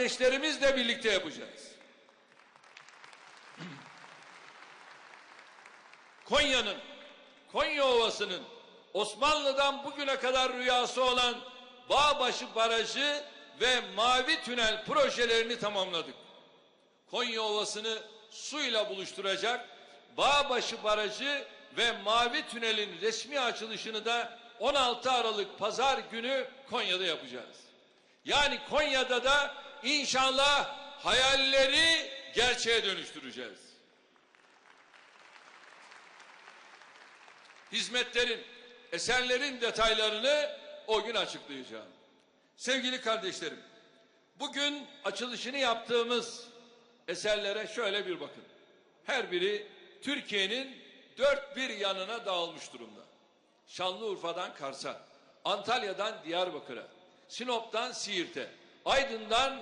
kardeşlerimizle birlikte yapacağız. Konya'nın, Konya Ovası'nın Osmanlı'dan bugüne kadar rüyası olan Bağbaşı Barajı ve Mavi Tünel projelerini tamamladık. Konya Ovası'nı suyla buluşturacak Bağbaşı Barajı ve Mavi Tünel'in resmi açılışını da 16 Aralık Pazar günü Konya'da yapacağız. Yani Konya'da da inşallah hayalleri gerçeğe dönüştüreceğiz. Hizmetlerin, eserlerin detaylarını o gün açıklayacağım. Sevgili kardeşlerim, bugün açılışını yaptığımız eserlere şöyle bir bakın. Her biri Türkiye'nin dört bir yanına dağılmış durumda. Şanlıurfa'dan Kars'a, Antalya'dan Diyarbakır'a, Sinop'tan Siirt'e, Aydın'dan